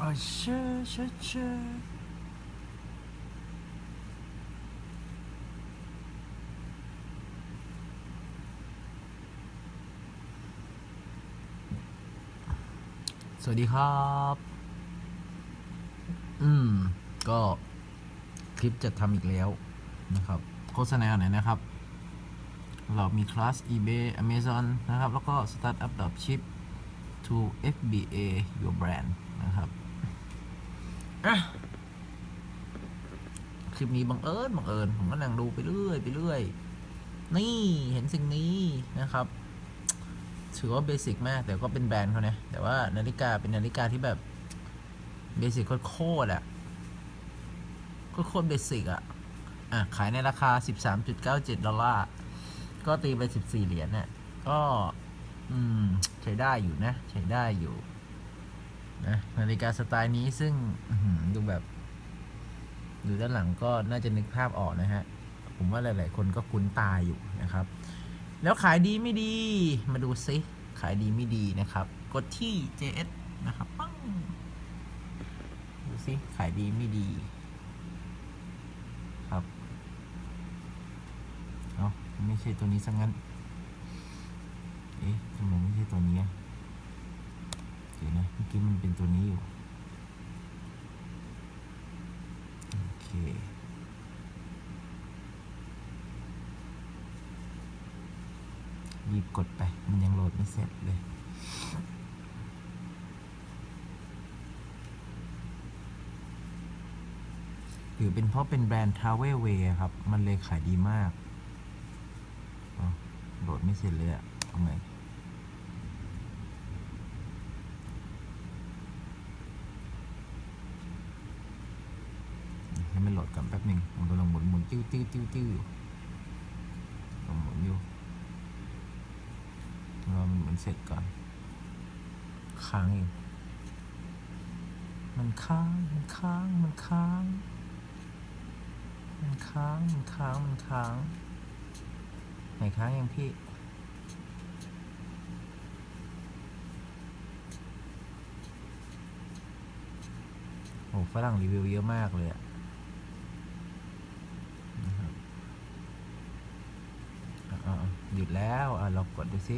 อ๋อเชื่อเชื่อเชื่อสวัสดีครับ อืม ก็คลิปจะทำอีกแล้วนะครับ โฆษณาไหนนะครับ เรามีคลาส eBay Amazon นะครับ แล้วก็ Startup Dropship to FBA your brand นะครับ อะคลิปนี้บังเอิญบังเอิญผมก็นั่งดูไปเรื่อยไปเรื่อย นี่เห็นสิ่งนี้นะครับ ถือว่าเบสิกมากแต่ก็เป็นแบรนด์เขาเนะแต่ว่านาฬิกาเป็นนาฬิกาที่แบบเบสิกโคตรๆอะโคตรเบสิกอะอะ ขายในราคา 13.97 ดอลลาร์ ก็ตีไป 14 เหรียญเนี่ยก็ อืม ใช้ได้อยู่นะ ใช้ได้อยู่ นะนาฬิกาสไตล์นี้ซึ่งดูแบบ ดูด้านหลังก็น่าจะนึกภาพออกนะฮะ ผมว่าหลาย ๆ คนก็คุ้นตาอยู่นะครับ แล้วขายดีไม่ดี มาดูซิ ขายดีไม่ดีนะครับ กดที่ JS นะครับปังดูซิ ขายดีไม่ดีครับ เอาไม่ใช่ตัวนี้ซะงั้น เอ๊ะทำไมไม่ใช่ตัวนี้อะ เมื่อกี้มันเป็นตัวนี้อยู่ โอเค รีบกดไป มันยังโหลดไม่เสร็จเลยหรือเป็นเพราะเป็นแบรนด์ Travel Way ครับ มันเลยขายดีมากโหลดไม่เสร็จเลยอะทำไงให้มันโหลดก่อนแป๊บหนึ่งมันกำลังหมุนหมุน ติ้วติ้วติ้วอยู่กำลังหมุนอยู่รอมันหมุนเสร็จก่อน ค้างอยู่มันค้าง มันค้าง มันค้าง มันค้าง มันค้าง มันค้าง ไหนค้างยังพี่โอ้ฝรั่งรีวิวเยอะมากเลยอะนะครับอะๆ หยุดแล้วอะเรากดดูสิ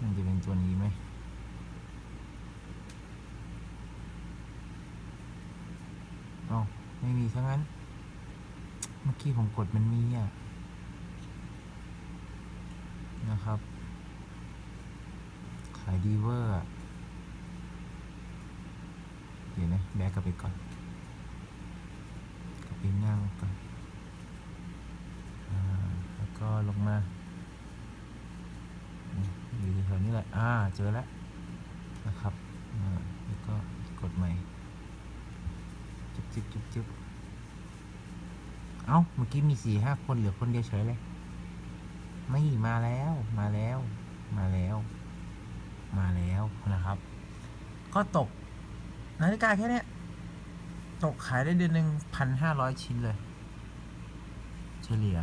มันจะเป็นตัวนี้ไหมอ๋อไม่มีทั้งนั้น เมื่อกี้ผมกดมันมีอะ นะครับ ขายดีเวอร์เดี๋ยวนะ แบกกลับไปก่อนกลับไปนั่งก่อน ลงมาอยู่แถวนี้แหละ อ่า เจอแล้วนะครับ อ่า แล้วก็กดใหม่ จุ๊บจุ๊บจุ๊บจุ๊บเอ้า เมื่อกี้มีสี่ห้าคนเหลือคนเดียวเฉยเลย ไม่มาแล้ว มาแล้ว มาแล้ว มาแล้วนะครับ ก็ตก นาฬิกาแค่เนี้ยตกขายได้เดือนหนึ่งพันห้าร้อยชิ้นเลย เฉลี่ย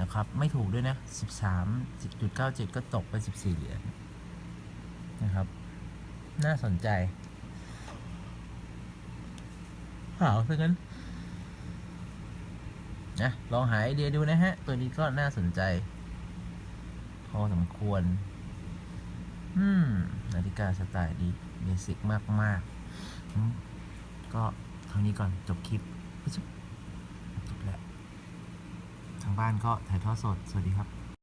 นะครับ ไม่ถูกด้วยนะสิบสามจุดเก้าเจ็ดก็ตกไปสิบสี่เหรียญนะครับ น่าสนใจหาวซะงั้นนะลองหาไอเดียดูนะฮะ ตัวนี้ก็น่าสนใจ พอสมควร อืม นาฬิกาสไตล์ดีเบสิกมากมากๆก็เท่านี้ก่อนจบคลิปปึ๊บจบแล้ว ทาง บ้านก็ถ่ายทอดสด สวัสดีครับ